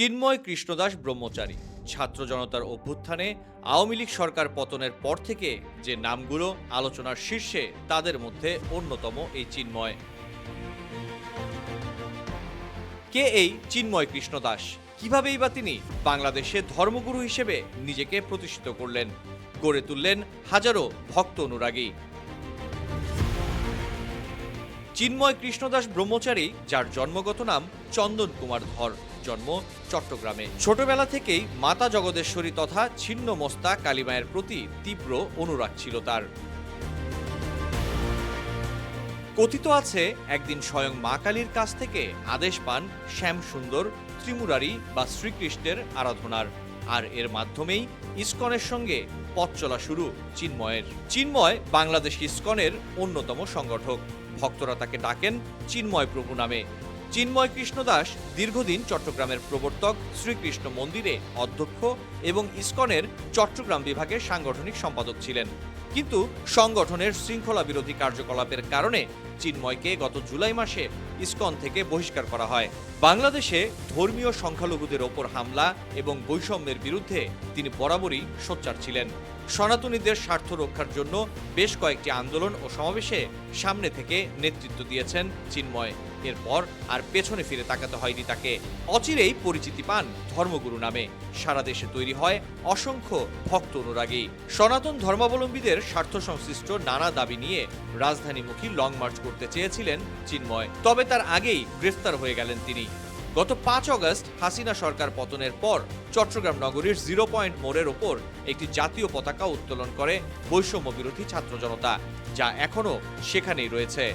চিন্ময় কৃষ্ণদাস ব্রহ্মচারী। ছাত্র জনতার অভ্যুত্থানে আওয়ামী লীগ সরকার পতনের পর থেকে যে নামগুলো আলোচনার শীর্ষে, তাদের মধ্যে অন্যতম এই চিন্ময়। কে এই চিন্ময় কৃষ্ণ দাস কিভাবেই বা তিনি বাংলাদেশে ধর্মগুরু হিসেবে নিজেকে প্রতিষ্ঠিত করলেন? গড়ে তুললেন হাজারো ভক্ত অনুরাগী। চিন্ময় কৃষ্ণদাস ব্রহ্মচারী, যার জন্মগত নাম চন্দন কুমার ধর। জন্ম চট্টগ্রামে। ছোটবেলা থেকেই মাতা জগদেশ্বরী তথা ছিন্ন মস্তা কালীমায়ের প্রতি তীব্র অনুরাগ ছিল তার। কথিত আছে, একদিন স্বয়ং মা কালীর কাছ থেকে আদেশ পান শ্যাম সুন্দর ত্রিমুরারি বা শ্রীকৃষ্ণের আরাধনার। আর এর মাধ্যমেই ইসকনের সঙ্গে পথ চলা শুরু চিন্ময়ের। চিন্ময় বাংলাদেশ ইসকনের অন্যতম সংগঠক। ভক্তরা তাকে ডাকেন চিন্ময় প্রভু নামে। চিন্ময় কৃষ্ণ দাস দীর্ঘদিন চট্টগ্রামের প্রবর্তক, শ্রীকৃষ্ণ মন্দিরে অধ্যক্ষ এবং ইস্কনের চট্টগ্রাম বিভাগের সাংগঠনিক সম্পাদক ছিলেন। কিন্তু সংগঠনের শৃঙ্খলা বিরোধী কার্যকলাপের কারণে চিন্ময়কে গত জুলাই মাসে ইসকন থেকে বহিষ্কার করা হয়। বাংলাদেশে ধর্মীয় সংখ্যালঘুদের ওপর হামলা এবং বৈষম্যের বিরুদ্ধে তিনি বরাবরই সোচ্চার ছিলেন। সনাতনীদের স্বার্থ রক্ষার জন্য বেশ কয়েকটি আন্দোলন ও সমাবেশে সামনে থেকে নেতৃত্ব দিয়েছেন চিন্ময়। এরপর আর পেছনে ফিরে তাকাতে হয়নি তাকে। অচিরেই পরিচিতি পান ধর্মগুরু নামে। সারা দেশে তৈরি হয় অসংখ্য ভক্ত অনুরাগী। সনাতন ধর্মাবলম্বীদের স্বার্থ সংশ্লিষ্ট নানা দাবি নিয়ে রাজধানীমুখী লং মার্চ করতে চেয়েছিলেন চিন্ময়। তবে তার আগেই গ্রেফতার হয়ে গেলেন তিনি। গত পাঁচ অগস্ট হাসিনা সরকার পতনের পর চট্টগ্রাম নগরীর জিরো পয়েন্ট মোড়ের ওপর একটি জাতীয় পতাকা উত্তোলন করে বৈষম্য বিরোধী ছাত্র জনতা, যা এখনও সেখানেই রয়েছে।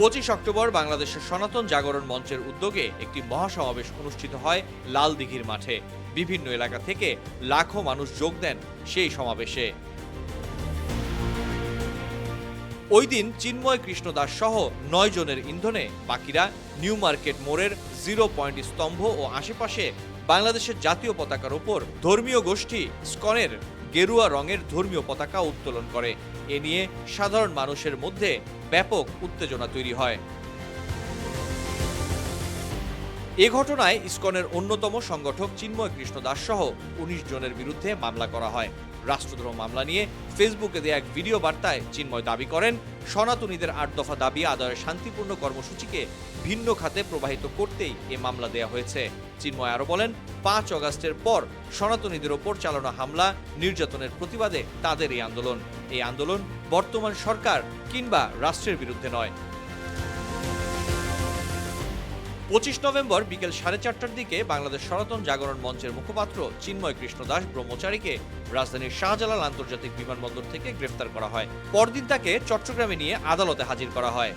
পঁচিশ অক্টোবর বাংলাদেশের সনাতন জাগরণ মঞ্চের উদ্যোগে একটি মহাসমাবেশ অনুষ্ঠিত হয় লাল দিঘির মাঠে। বিভিন্ন এলাকা থেকে লাখো মানুষ যোগ দেন সেই সমাবেশে। ওই দিন চিন্ময় কৃষ্ণ দাস সহ নয় জনের ইন্ধনে বাকিরা নিউ মার্কেট মোড়ের জিরো পয়েন্ট স্তম্ভ ও আশেপাশে বাংলাদেশের জাতীয় পতাকার ওপর ধর্মীয় গোষ্ঠী স্কনের গেরুয়া রঙের ধর্মীয় পতাকা উত্তোলন করে। এ নিয়ে সাধারণ মানুষের মধ্যে ব্যাপক উত্তেজনা তৈরি হয়। এ ঘটনায় ইসকনের অন্যতম সংগঠক চিন্ময় কৃষ্ণ দাস সহ উনিশ জনের বিরুদ্ধে মামলা করা হয়। রাষ্ট্রদ্রোহ মামলা নিয়ে ফেসবুকে দেয়া এক ভিডিও বার্তায় চিন্ময় দাবি করেন, সনাতনীদের আট দফা দাবি আদায়ের শান্তিপূর্ণ কর্মসূচিকে ভিন্ন খাতে প্রবাহিত করতেই এ মামলা দেয়া হয়েছে। চিন্ময় আরও বলেন, পাঁচ অগাস্টের পর সনাতনীদের ওপর চালানো হামলা, নির্যাতনের প্রতিবাদে তাদের এই আন্দোলন। এই আন্দোলন বর্তমান সরকার কিংবা রাষ্ট্রের বিরুদ্ধে নয়। পঁচিশ নভেম্বর বিকেল সাড়ে চারটার দিকে বাংলাদেশ সনাতন জাগরণ মঞ্চের মুখপাত্র চিন্ময় কৃষ্ণ দাস ব্রহ্মচারীকে রাজধানীর শাহজালাল আন্তর্জাতিক বিমানবন্দর থেকে গ্রেফতার করা হয়। পরদিন তাকে চট্টগ্রামে নিয়ে আদালতে হাজির করা হয়।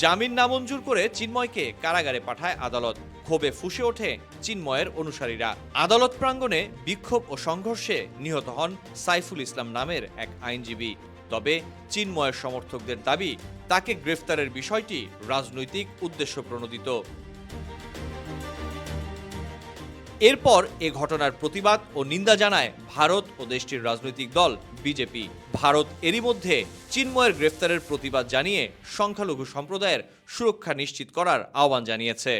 জামিন নামঞ্জুর করে চিন্ময়কে কারাগারে পাঠায় আদালত। ক্ষোভে ফুসে ওঠে চিন্ময়ের অনুসারীরা। আদালত প্রাঙ্গণে বিক্ষোভ ও সংঘর্ষে নিহত হন সাইফুল ইসলাম নামের এক আইনজীবী। তবে চিন্ময়ের সমর্থকদের দাবি, তাকে গ্রেফতারের বিষয়টি রাজনৈতিক উদ্দেশ্য প্রণোদিত। এরপর এ ঘটনার প্রতিবাদ ও নিন্দা জানায় ভারত ও দেশটির রাজনৈতিক দল, বিজেপি। ভারত এরই মধ্যে চিন্ময়ের গ্রেফতারের প্রতিবাদ জানিয়ে সংখ্যালঘু সম্প্রদায়ের সুরক্ষা নিশ্চিত করার আহ্বান জানিয়েছে।